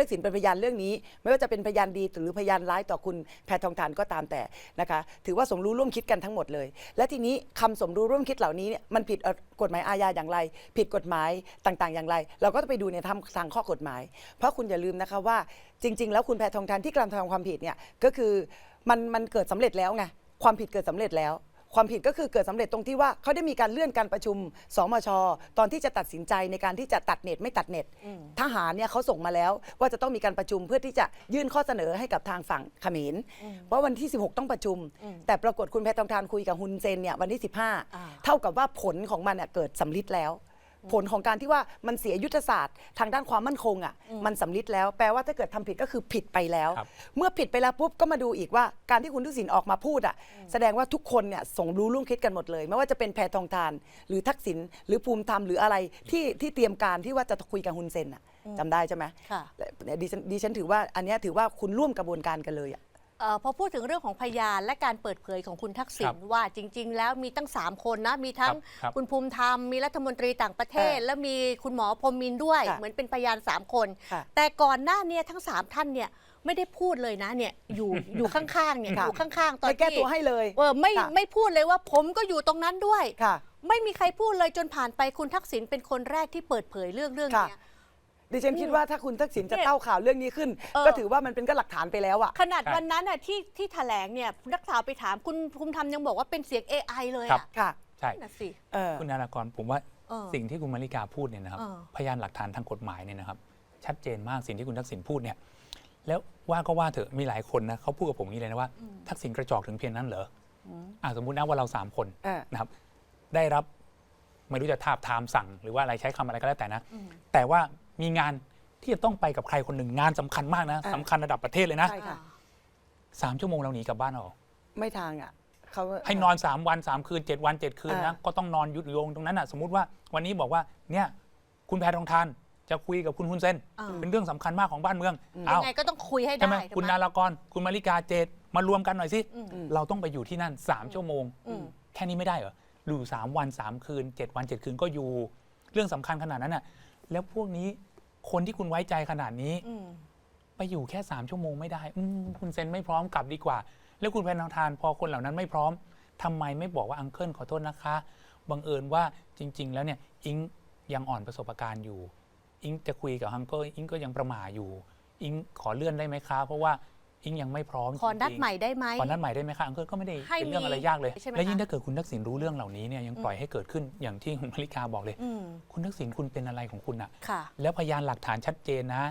ทักษิณเป็นพยานเรื่องนี้ ไม่ว่าจะเป็นพยานดีหรือพยานร้ายต่อคุณแพทองทานก็ตามแต่นะคะถือว่าสมรู้ร่วมคิดกันทั้งหมดเลย และทีนี้คำสมรู้ร่วมคิดเหล่านี้เนี่ยมันผิดกฎหมายอาญาอย่างไร ผิดกฎหมายต่างๆ อย่างไร เราก็ต้องไปดูในทางทางข้อกฎหมาย เพราะคุณอย่าลืมนะคะว่าจริง ๆ แล้วคุณแพทองทานที่กระทำความผิดเนี่ยก็คือมันมันเกิดสำเร็จแล้วไงความผิดเกิดสำเร็จแล้ว ความผิดก็คือเกิดสำเร็จตรงที่ว่าเขาได้มีการเลื่อนการประชุมสมช ตอนที่จะตัดสินใจในการที่จะตัดเน็ตไม่ตัดเน็ต ทหารเนี่ยเขาส่งมาแล้ว ว่าจะต้องมีการประชุมเพื่อที่จะยื่นข้อเสนอให้กับทางฝั่งเขมรว่าวันที่ 16 ต้องประชุม แต่ปรากฏคุณแพทองทานคุยกับฮุนเซนเนี่ยวันที่ 15 เท่ากับว่าผลของมันเนี่ยเกิดสำลิดแล้ว ผลของการที่ว่ามันเสียยุทธศาสตร์ ทางด้านความมั่นคงอะมันสำลิดแล้วแปลว่าถ้าเกิดทำผิดก็คือผิดไปแล้วครับเมื่อผิดไปแล้วปุ๊บก็มาดูอีกว่าการที่คุณทักษิณออกมาพูดอะแสดงว่าทุกคนเนี่ยสงรู้ร่วมคิดกันหมดเลย ไม่ว่าจะเป็นแพทองทาน หรือทักษิณหรือภูมิธรรมหรืออะไรที่ที่เตรียมการที่ว่าจะคุยกับฮุนเซนอะจำได้ใช่ไหมค่ะแต่ดิฉันดิฉันถือว่าอันเนี้ยถือว่าคุณร่วมกระบวนการกันเลยอะเอ่อพอพูดถึงเรื่องของพยานและการเปิดเผยของคุณทักษิครัณบว่าจริง ๆ แล้วมีตั้ง 3 คนนะ มีทั้งครับคุณภูมิธรรม มีรัฐมนตรีต่างประเทศค่ะและมีคุณหมอพรหมมินทร์ด้วย ค่ะเหมือนเป็นพยาน 3 คน ค่ะแต่ก่อนหน้าเนี้ทั้ง 3 ท่านเนี่ยไม่ได้พูดเลยนะเนี่ยอยู่ อยู่ข้างๆเนี่ยค่ะ อยู่ข้างๆตอนไม่แก้ที่ตัวให้เลย เออไม่ค่ะ ไม่พูดเลยว่าผมก็อยู่ตรงนั้นด้วย ค่ะ ไม่มีใครพูดเลยจนผ่านไปคุณทักษิณเป็นคนแรกที่เปิดเผยเรื่องเรื่องค่ะ เนี้ย ดิฉันคิดว่าถ้าคุณทักษิณจะเนี่ยเต้าข่าวเรื่องนี้ขึ้น เออ ก็ถือว่ามันเป็นก็หลักฐานไปแล้วอะขนาดใช่วันนั้นน่ะที่ที่แถลงเนี่ยนักข่าวไปถามคุณภูมิธรรมยังบอกว่าเป็นเสียง AI เลยครับ อะค่ะ ใช่ นั่นน่ะสิเออ คุณนารากรผมว่าเออ สิ่งที่คุณมาริกาพูดเนี่ยนะครับ เออ พยานหลักฐานทางกฎหมายเนี่ยนะครับ ชัดเจนมากสิ่งที่คุณทักษิณพูดเนี่ยแล้วว่าก็ว่าเถอะมีหลายคนนะเขาพูดกับผมอย่างนี้เลยนะว่าทักษิณกระจอกถึงเพียงนั้นเหรอออ่าสมมุตินะว่าเราสามคนเออ นะครับ ได้รับไม่รู้จะทาบทามสั่ง หรือว่าอะไรใช้คำอะไรก็แล้วแต่นะ แต่ว่า มีงานที่จะต้องไปกับใครคนหนึ่งงานสำคัญมากนะอ่า สำคัญระดับประเทศเลยนะใช่ค่ะ สามชั่วโมงเราหนีกลับบ้านเราเหรอไม่ทางอะเขา ให้นอน 3 วัน 3 คืน 7 วัน 7 คืนนะอ่า ก็ต้องนอนยุดโยงตรงนั้นอะสมมุติว่าวันนี้บอกว่าเนี่ยคุณแพทองทานจะคุยกับคุณฮุนเซนอ่า เป็นเรื่องสำคัญมากของบ้านเมืองยัอ้าวงไงก็ต้องคุยให้ใช่ได้ไหมถูกคุณไหม นารากร คุณมาริกาเจตมารวมกันหน่อยสิ อืมเราต้องไปอยู่ที่นั่น 3 ชั่วโมง อืม แค่นี้ไม่ได้เหรออยู่สามวัน 3 คืน 7 วัน 7 คืนก็อยู่ เรื่องสำคัญขนาดนั้นน่ะ แล้วพวกนี้คนที่คุณไว้ใจขนาดนี้ อืม ไปอยู่แค่ 3 ชั่วโมงไม่ได้ อืมคุณเซนไม่พร้อมกลับดีกว่า แล้วคุณแพนทานพอคนเหล่านั้นไม่พร้อมทำไมไม่บอกว่าอังเคิลขอโทษนะคะ บังเอิญว่าจริง ๆ แล้วเนี่ยอิงยังอ่อนประสบการณ์อยู่ อิงจะคุยกับฮังเกิลอิงก็ยังประหม่าอยู่ อิงขอเลื่อนได้ไหมคะ เพราะว่า อิงยังไม่พร้อมขอนัดจริงๆใหม่ได้ไหมขอนัดใหม่ได้ไหมคะอังเคิลก็ไม่ได้ให้เป็นเรื่องอะไรมียากเลยใช่ไหมและยิ่งคะถ้าเกิดคุณทักษิณรู้เรื่องเหล่านี้เนี่ยยังปล่อยให้เกิดขึ้นอย่างที่คุณมาริกาบอกเลยอืมคุณทักษิณคุณเป็นอะไรของคุณอะค่ะแล้วพยานหลักฐานชัดเจนนะ